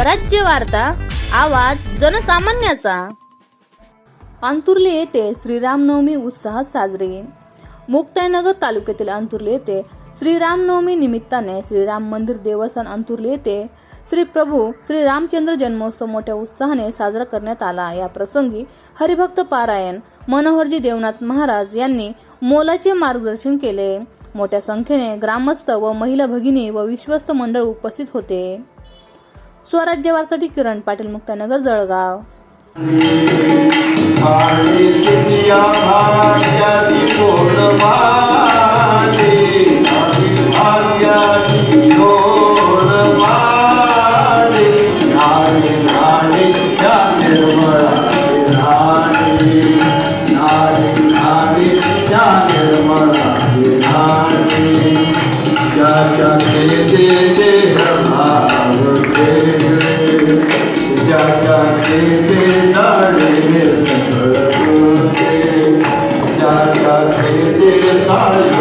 स्वराज्य वार्ता आवाज जनसामान्याचा. अंतुर्ले येथे श्रीरामनवमी उत्साहात साजरी. मुक्ताईनगर तालुक्यातील अंतुर्ले येथे श्रीरामनवमी निमित्ताने श्रीराम मंदिर देवस्थान अंतुर्ले येथे श्री प्रभू श्री रामचंद्र जन्मोत्सव मोठ्या उत्साहाने साजरा करण्यात आला. या प्रसंगी हरिभक्त पारायण मनोहरजी देवनाथ महाराज यांनी मोलाचे मार्गदर्शन केले. मोठ्या संख्येने ग्रामस्थ व महिला भगिनी व विश्वस्त मंडळ उपस्थित होते. स्वराज्य वार्तासाठी Kiran Patil Muktanagar Jalgaon Yeah. Thank you.